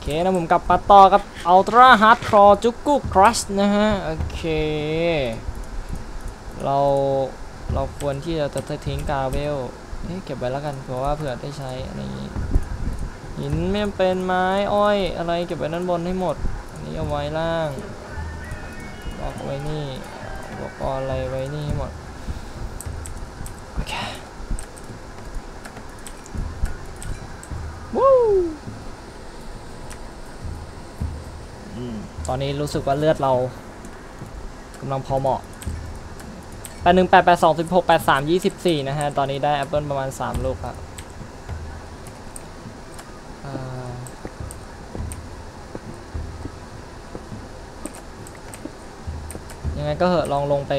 เคนะผมกลับมาต่อกับ Ultra Hardcore จุกกุครัชนะฮะ โอเค เรา เราควรที่จะจะทิ้งกาเวลเอ๊ะเก็บไว้แล้วกันเผื่อว่าเผื่อได้ใช้อะไรอย่างงี้หินไม่เป็นไม้อ้อยอะไรเก็บไว้ด้านบนให้หมด อันนี้เอาไว้ล่างบล็อกไว้นี่บล็อกอะไรไว้นี่ให้หมด โอเค วู้ ตอนนี้รู้สึกว่าเลือดเรากำลังพอเหมาะแปดหนึ่งแปดแปดสองสิบหกแปดสามยี่สิบสี่นะฮะ ตอนนี้ได้แอปเปิลประมาณสามลูกครับอ่ายังไงก็เหอะลองลงไป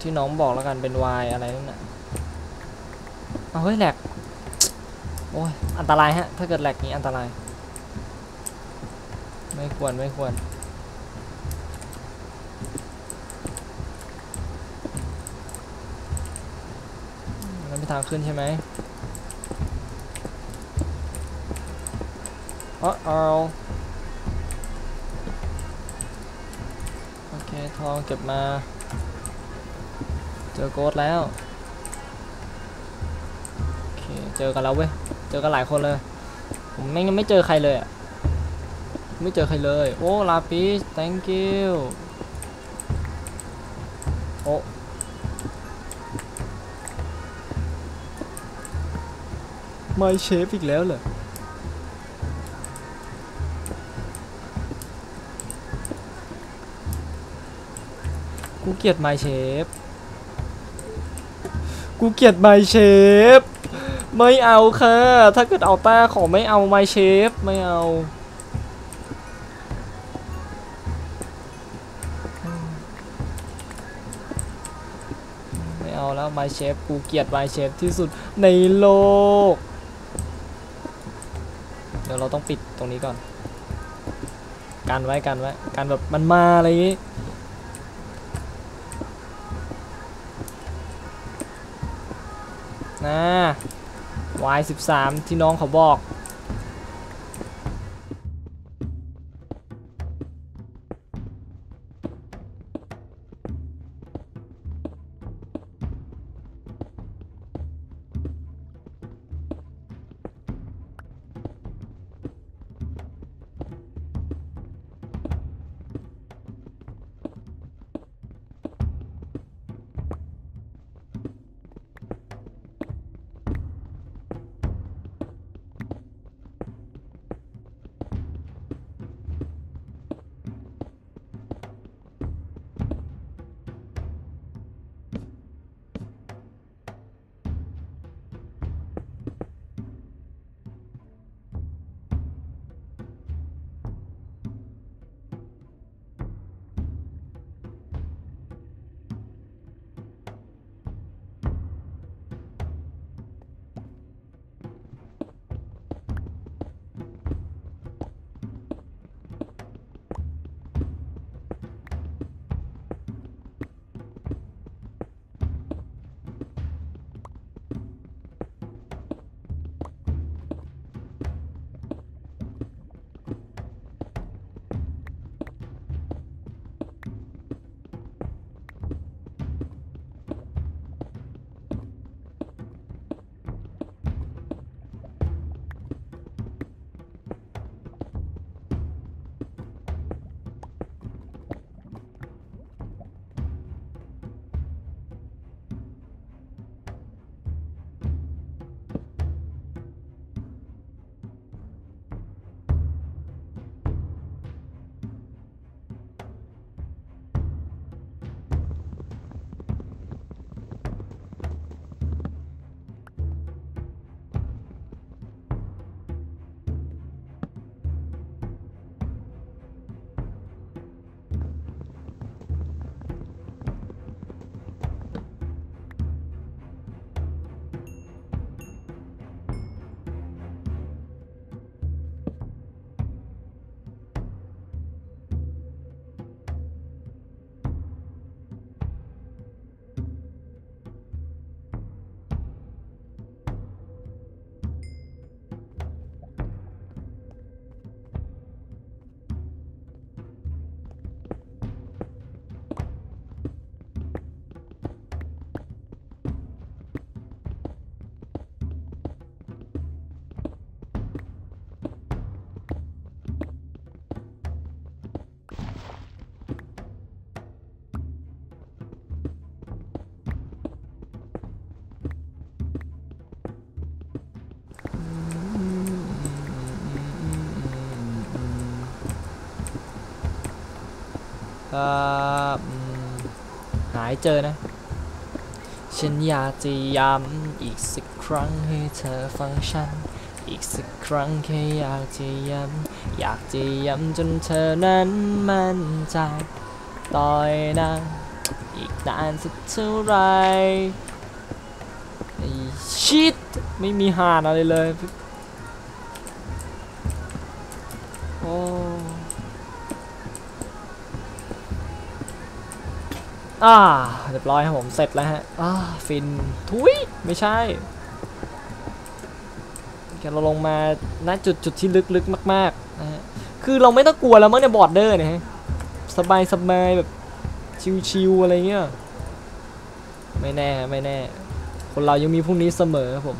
ที่น้องบอกแล้วกันเป็น Y อะไรนั่นน่ะเอาเฮ้ยแหลก โอ้ย อันตรายฮะ ถ้าเกิดแหลกนี้อันตราย ไม่ควรไม่ควรมันเป็นทางขึ้นใช่ไหมอ๋อเอาโอเค ทองเก็บมา เจอโกดแล้ว โอเค เจอกันแล้วเว้ย เจอกันหลายคนเลย ผมแม่งยังไม่เจอใครเลยอะ ไม่เจอใครเลย โอ้ ลาปิส thank you โอ้ไม่เชฟอีกแล้วเหรอกูเกลียดไมเชฟ กูเกลียดไมเชฟ ไม่เอาค่ะ ถ้าเกิดเอาต้าขอไม่เอาไมเชฟ ไม่เอา ไม่เอาแล้วเชฟกูเกลียดไมเชฟที่สุดในโลก เดี๋ยวเราต้องปิดตรงนี้ก่อนกันไว้กันไว้กันแบบมันมาอะไรอย่างงี้นะ Y13 ที่น้องเขาบอก อ่าอืมหายเจอนะ ฉันอยากจะย้ำอีกสักครั้งให้เธอฟังฉัน อีกสักครั้งแค่อยากจะย้ำ อยากจะย้ำจนเธอนั้นมั่นใจต่อยนะอีกนานสักเท่าไรไอ้ชิดไม่มีหานอะไรเลย โอ้ อ่าเรียบร้อยครับผมเสร็จแล้วฮะอ่าฟินทุยไม่ใช่แค่เราลงมาณจุดจุดที่ลึกๆมากๆนะฮะคือเราไม่ต้องกลัวแล้วมั้งในบอร์ดเดอร์เนี่ยฮะสบายสบายแบบชิวๆอะไรเงี้ยไม่แน่ไม่แน่ คนเรายังมีพรุ่งนี้เสมอครับผม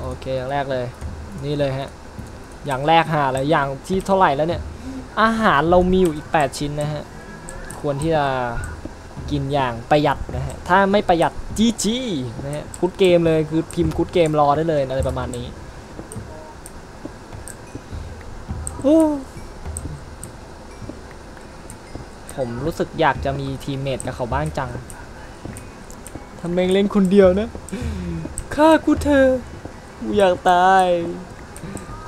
โอเคอย่างแรกเลย นี่เลยฮะอย่างแรกหาเลยอย่างที่เท่าไหร่แล้วเนี่ยอาหารเรามีอยู่อีก 8 ชิ้นนะฮะ ควรที่จะกินอย่างประหยัดนะฮะ ถ้าไม่ประหยัดจี้จี้นะฮะกุดเกมเลยคือพิมพ์กุดเกมรอได้เลยอะไรประมาณนี้ผมรู้สึกอยากจะมีทีมเมทกับเขาบ้างจังทำเองเล่นคนเดียวนะฆ่ากูเธอ กูอยากตาย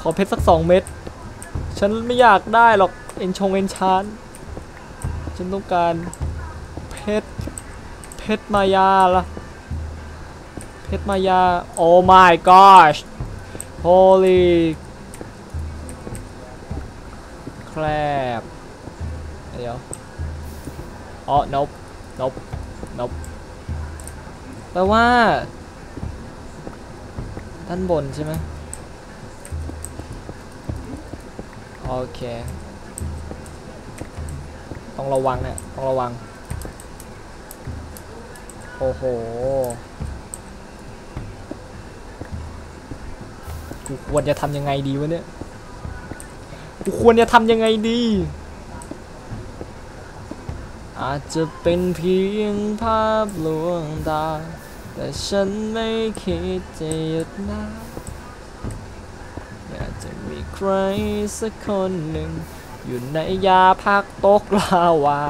ขอเพชรสักสองเม็ด ฉันไม่อยากได้หรอก เอ็นชงเอ็นชาน ฉันต้องการเพชรเพชรมายาล่ะเพชรมายา โอ้ my gosh holy crap เดี๋ยวอ๋อ nope nope nope แปลว่าด้านบนใช่ไหมโอเค ต้องระวังเนี่ยต้องระวัง โอ้โหกูควรจะทำยังไงดีวะเนี่ยกูควรจะทำยังไงดี อาจจะเป็นเพียงภาพลวงตา แต่ฉันไม่คิดจะหยุดนะอยากจะมีใครสักคนหนึ่ง อยู่ในยาพักตกลาวา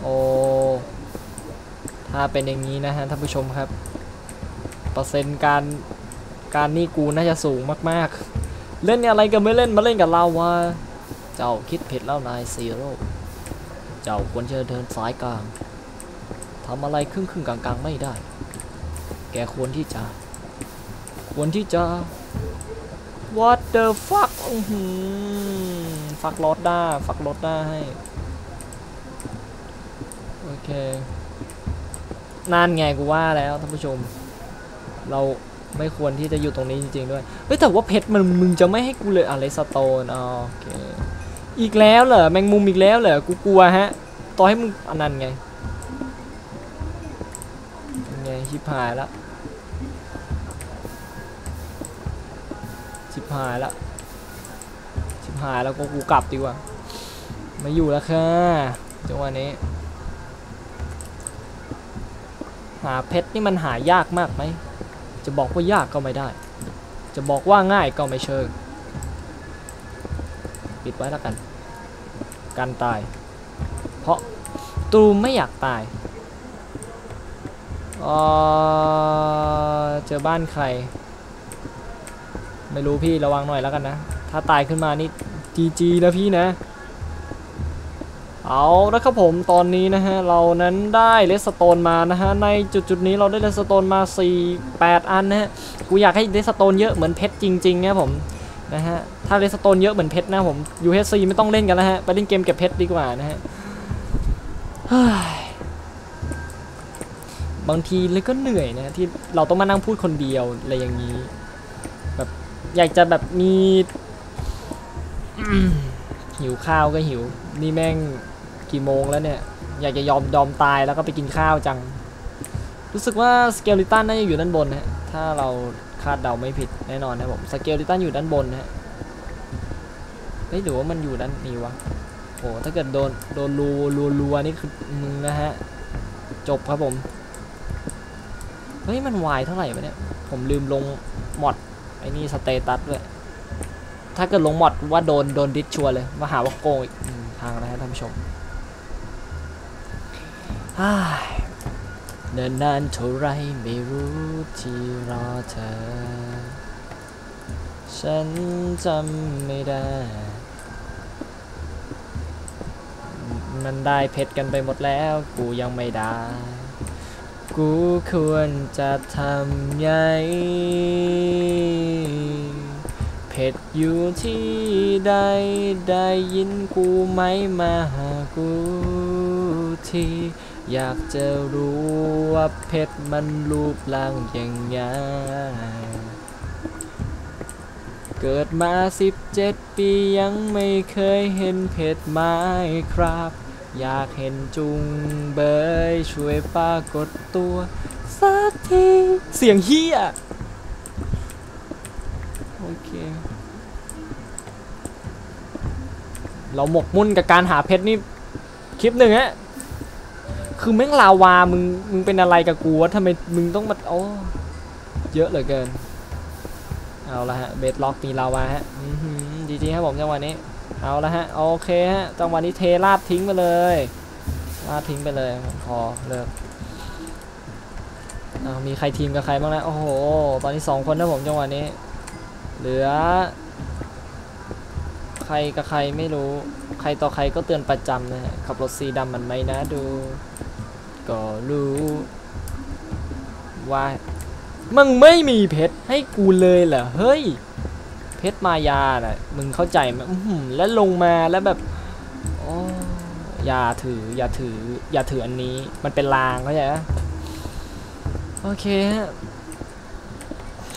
โอ้ถ้าเป็นอย่างนี้นะฮะท่านผู้ชมครับ เปอร์เซ็นต์การการนี่กูน่าจะสูงมากๆ เล่นอะไรกันไม่เล่นมาเล่นกับเราวะเจ้าคิดผิดแล้วนายซีโร่เจ้าควรจะเดินสายกลางทำอะไรครึ่งครึ่งๆกลางกลางๆไม่ได้ แกควรที่จะ ควรที่จะ what the fuck อื้อหือฟักรถได้ฟักรถได้ให้โอเคนั่นไงกูว่าแล้วท่านผู้ชม เราไม่ควรที่จะอยู่ตรงนี้จริงๆด้วย เฮ้ยแต่ว่าเพชรมันมึงจะไม่ให้กูเลยอะไรสโตนอ๋อโอเค อีกแล้วเหรอแมงมุมอีกแล้วเหรอกูกลัวฮะต่อให้มึงอันนั้นไง ชิบหายแล้วชิบหายแล้วชิบหายแล้วก็กูกลับดีกว่าไม่อยู่แล้วค่ะจังหวะนี้ หาเพชรนี่มันหายากมากไหมจะบอกว่ายากก็ไม่ได้ จะบอกว่าง่ายก็ไม่เชิงปิดไว้แล้วกัน การตาย เพราะตูมไม่อยากตาย เอ่อเจอบ้านใคร ไม่รู้พี่ระวังหน่อยแล้วกันนะ ถ้าตายขึ้นมานี่จีจีนะพี่นะ เอาละครับผมตอนนี้นะฮะ เรานั้นได้เลสโตนมานะฮะ ในจุดจุดนี้เราได้เลสโตนมา 4 8 อันนะฮะ กูอยากให้เลสโตนเยอะเหมือนเพชรจริงๆนะผมนะฮะ ถ้าเลสโตนเยอะเหมือนเพชรนะผม UHC ไม่ต้องเล่นกันแล้วฮะ ไปเล่นเกมเก็บเพชรดีกว่านะฮะ บางทีเลยก็เหนื่อยนะที่เราต้องมานั่งพูดคนเดียวอะไรอย่างนี้ แบบอยากจะแบบมีหิวข้าวก็หิว นี่แม่งกี่โมงแล้วเนี่ย อยากจะยอมยอมตายแล้วก็ไปกินข้าวจัง รู้สึกว่าสเกลิตันน่าจะอยู่ด้านบนนะถ้าเราคาดเดาไม่ผิดแน่นอนนะผมสเกลิตันอยู่ด้านบนนะฮะเฮ้ยหรือว่ามันอยู่ด้านนี้วะโอ้ถ้าเกิดโดนโดนรูรูรัวนี่คือมึงนะฮะ จบครับผม เฮ้ยมันวายเท่าไหร่วะเนี่ย ผมลืมลงมอดไอ้นี่สเตตัสด้วย ถ้าเกิดลงมอดว่าโดนโดนดิสชัวเลย มาหาว่าโกงอีกอืมพังแล้วฮะท่านผู้ชมอ้ายเดินนานเท่าไรไม่รู้ที่รอเธอ ฉันจำไม่ได้ มันได้เพชรกันไปหมดแล้ว กูยังไม่ได้ กูควรจะทำไงเพชรอยู่ที่ใดได้ยินกูไหมมาหากูทีอยากจะรู้ว่าเพชรมันรูปร่างยังไง เกิดมา17ปียังไม่เคยเห็นเพชรไม้ครับ อยากเห็นจุงเบยช่วยปรากฏตัวสักทีเสียงเฮียโอเค เราหมกมุ่นกับการหาเพชรนี่ คลิปหนึ่งฮะคือแม่งลาวา มึง มึงเป็นอะไรกับกูวะทำไมมึงต้องมาโอ้เยอะเหลือเกิน เอาละฮะ เบสล็อกมีลาวาฮะจีจีครับผมจังหวะนี้ เอาละฮะโอเคฮะจังหวะนี้เทราดทิ้งไปเลยราดทิ้งไปเลยผมพอเลิกมีใครทีมกับใครบ้างนะโอ้โห ตอนนี้สองคนนะผมจังหวะนี้ เหลือ ใครกับใครไม่รู้ ใครต่อใครก็เตือนประจำนะฮะขับรถสีดำมันไหมนะดู ก็รู้ ว่า มึงไม่มีเพชรให้กูเลยเหรอเฮ้ย เพชรมายาน่ะมึงเข้าใจไหมอื้อหือแล้วลงมาแล้วแบบโอ้อย่าถืออย่าถืออย่าถืออันนี้มันเป็นลางเข้าใจไหมโอเคฮะ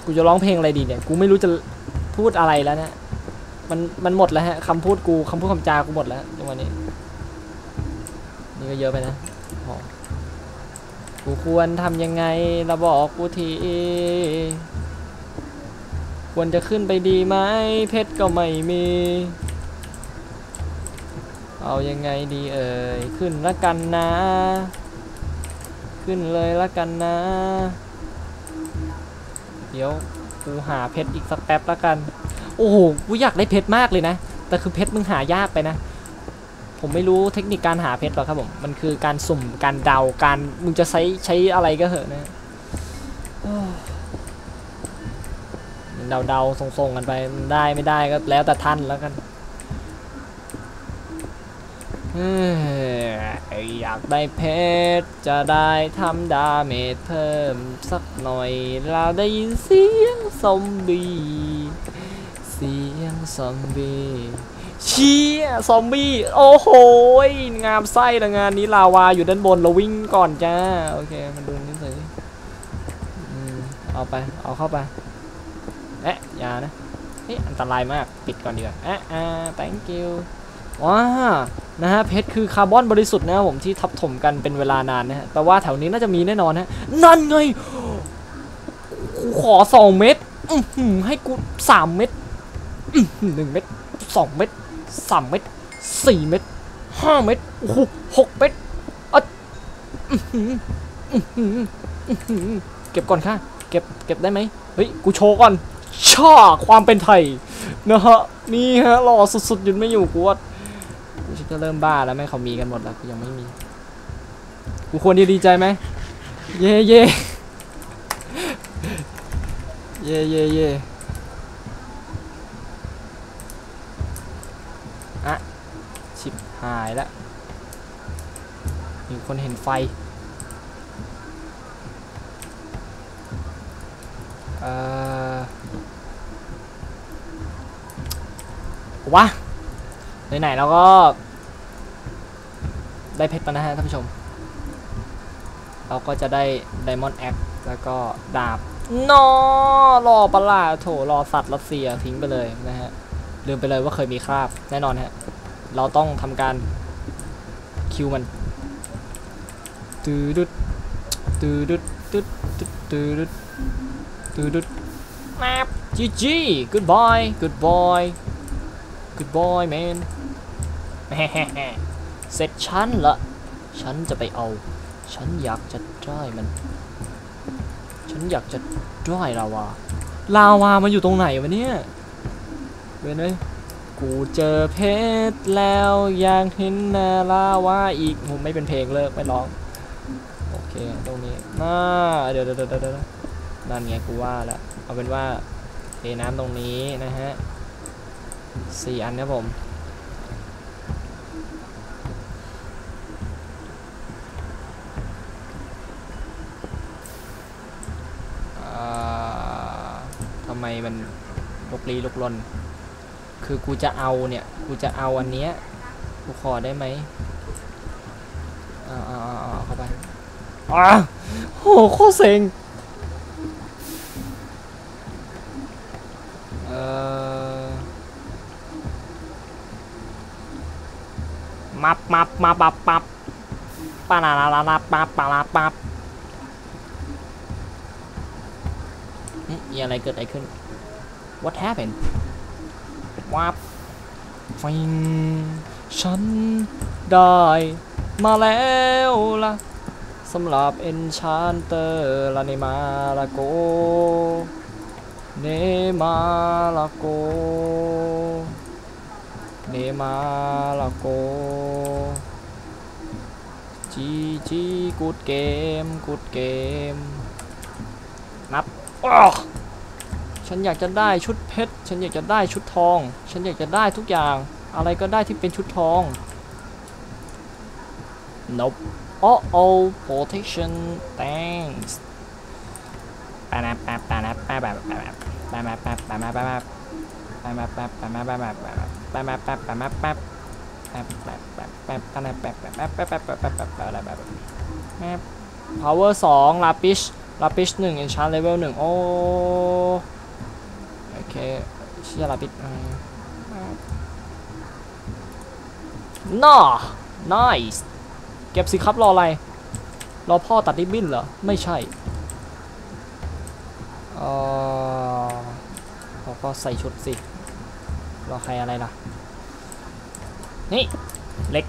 กูจะร้องเพลงอะไรดีเนี่ยกูไม่รู้จะพูดอะไรแล้วนะมันมันหมดแล้วฮะคำพูดกูคำพูดคำจากูหมดแล้วในวันนี้ นี่ก็เยอะไปนะกูควรทำยังไงเราบอกกูที ควรจะขึ้นไปดีไหมเพชรก็ไม่มี เอายังไงดีเอ่ย ขึ้นละกันนะ ขึ้นเลยละกันนะ เดี๋ยวกูหาเพชรอีกสักแป๊บละกัน โอ้โห กูอยากได้เพชรมากเลยนะ แต่คือเพชรมึงหายากไปนะ ผมไม่รู้เทคนิคการหาเพชรหรอกครับผม มันคือการสุ่ม การเดา การ มึงจะใช้ใช้อะไรก็เหอะนะ เดาๆส่งๆกันไปได้ไม่ได้ก็แล้วแต่ท่านแล้วกันอยากได้เพชรจะได้ทำดาเมจเพิ่มสักหน่อย เราได้ยินเสียงซอมบี้เสียงซอมบี้เชี่ยซอมบี้โอ้โหงามไส้ละงานนี้ลาวาอยู่ด้านบนเราวิ่งก่อนจ้า โอเคมาดูนี่สิอืมเอาไป เอาเข้าไป เอ๊ะยานะเฮ้ยอันตรายมากปิดก่อนดีกว่าเอ๊ะอ่า thank you ว้านะฮะเพชรคือคาร์บอนบริสุทธิ์นะผมที่ทับถมกันเป็นเวลานานนะฮะแต่ว่าแถวนี้น่าจะมีแน่นอนฮะนั่นไงกูขอสองเม็ดอื้อหือให้กูสามเม็ดอื้อหือหนึ่งเม็ดสองเม็ดสามเม็ดสี่เม็ดห้าเม็ดโอ้โหกเม็ดอะเก็บก่อนค่ะ เก็บเก็บได้ไหมเฮ้ย กูโชว์ก่อน ช่าความเป็นไทยนะฮะนี่ฮะหล่อสุดๆหยุดไม่อยู่กูว่ากูชักจะเริ่มบ้าแล้วแม่เขามีกันหมดแล้วกูยังไม่มีกูควรดีดีใจไหมเย่เย่เย่เย่เย่อะชิบหายแล้วมีคนเห็นไฟเอ่อ วะไหนๆเราก็ ได้เพชรมานะฮะท่านผู้ชม เราก็จะได้ไดมอนด์แอคแล้วก็ดาบนอรอปะล่าโถรอสัตว์รัสเซียทิ้งไปเลยนะฮะลืมไปเลยว่าเคยมีคราบแน่นอนฮะเราต้องทำการคิวมันตืดดุดตืดดุดตึดตึดตืดดุดตืดดุดแมปจีจี good boy good boy good boy man แฮ่ๆเสร็จฉันละฉันจะไปเอา ฉันอยากจะได้มัน ฉันอยากจะได้ลาวา ลาวา มันอยู่ตรงไหนวะเนี่ยเว้นเลยกูเจอเพชรแล้วอยากเห็นนาลาวาอีกผมไม่เป็นเพลงเลิกไม่ร้อง โอเคตรงนี้น่าเดี๋ยวเดี๋ยวเดี๋ยวเดี๋ยวนั่นไงกูว่าล้วเอาเป็นว่าเทน้ำตรงนี้นะฮะ สี่อันนะผมอ่าทำไมมันลุกลี้ลุกลน คือกูจะเอาเนี่ย กูจะเอาอันเนี้ย กูขอได้ไหมอ่าเอาอาเอาเข้าไปอ้าโหโคตรเซ็ง มับมับมาปับปับปานาลาลาลาปับปาลาปับอืมมีอะไรเกิดอะไรขึ้น What happened วับฟิงฉันได้มาแล้วล่ะสำหรับ Enchanter ลาเนมาลาโกเนมาลาโก เนมาลาโกจีจีกูดเกมกูดเกม นับอ้อฉันอยากจะได้ชุดเพชร ฉันอยากจะได้ชุดทอง ฉันอยากจะได้ทุกอย่าง อะไรก็ได้ที่เป็นชุดทอง nope oh oh protection thanks ปานาปาปานาปาแบบแบบปามาปาปามาปามาปามาปาปามาปามาปามาปามาปาปามาปาปาปาปาปาปานาปาปาปาปาปาปาปาปาปาปาอะไรแบบแม่ power 2 lapish lapish 1 enchant level 1โอ้โอเคเชี่ย lapish น่า nice เก็บสิครับรออะไร รอพ่อตัดริบบิ้นเหรอ ไม่ใช่เออเขาก็ใส่ชุดสิ รอใครอะไรล่ะ นี่ เล็ก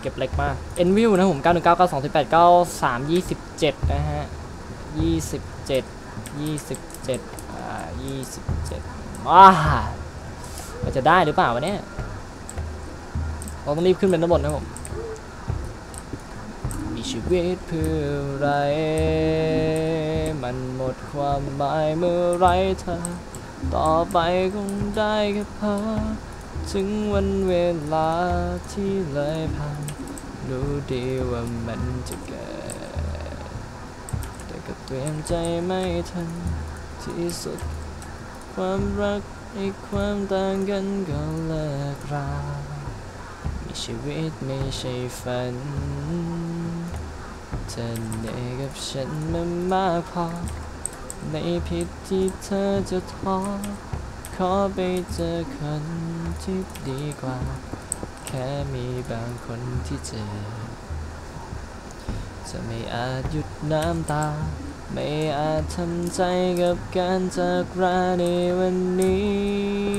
เก็บเล็กมาก n v i e w นะผม 9 1 9 9 2 8 9 3 27 นะฮะ 27 27 อ่า 27ว้ามันจะได้หรือเปล่าวะเนี่ย เราต้องรีบขึ้นเป็นทั้งหมดนะผม มีชีวิตเพื่ออะไร มันหมดความหมายเมื่อไรเธอ ต่อไปคงได้แค่พอถึงวันเวลาที่เลยผ่านรู้ดีว่ามันจะเกิด แต่ก็เตรียมใจไม่ทันที่สุด ความรักในความต่างกันก็เลิกรามีชีวิตไม่ใช่ฝันเธอเหนื่อยกับฉันมามากพอ ในผิดที่เธอจะท้อขอไปเจอคนที่ดีกว่า แค่มีบางคนที่เจอ จะไม่อาจหยุดน้ำตา ไม่อาจทำใจกับการจากราในวันนี้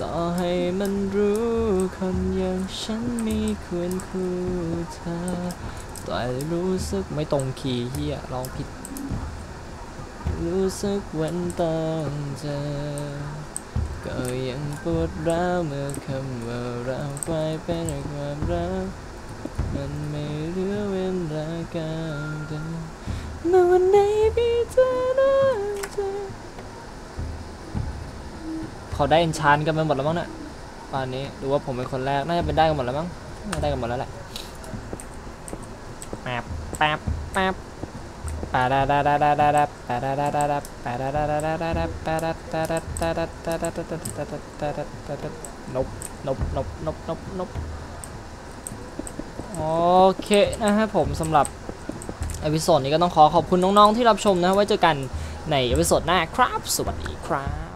ต่อให้มันรู้คนอย่างฉันม่ควรคู่เธอแต่รู้สึกไม่ตรงคีย์เฮียร้องผิด รู้สึกวันต้องเจอ ก็ยังปวดร้าวเมื่อคำว่าเรากลายเป็นความรักมันไม่เหลือเวลากาวเดินเมื่อวันไหนพี่เจอหน้าเธอเขาได้เอนชานกันไปหมดแล้วมั้งเนี่ยป่านนี้หรือว่าผมเป็นคนแรกน่าจะเป็นได้กันหมดแล้วมั้งน่าได้กันหมดแล้วแหละแป๊บแป๊บแป๊บ ปาดาดาดาดาดาดาปาดาดาดาดาปาดาดาดาดาดาดาปาดาดาดาดาดาดาดาดาดาดาดาดาดานบนบนบนบนบนบโอเคนะฮะผมสำหรับเอพิโซดนี้ก็ต้องขอขอบคุณน้องๆที่รับชมนะไว้เจอกันในเอพิโซดหน้าครับ สวัสดีครับ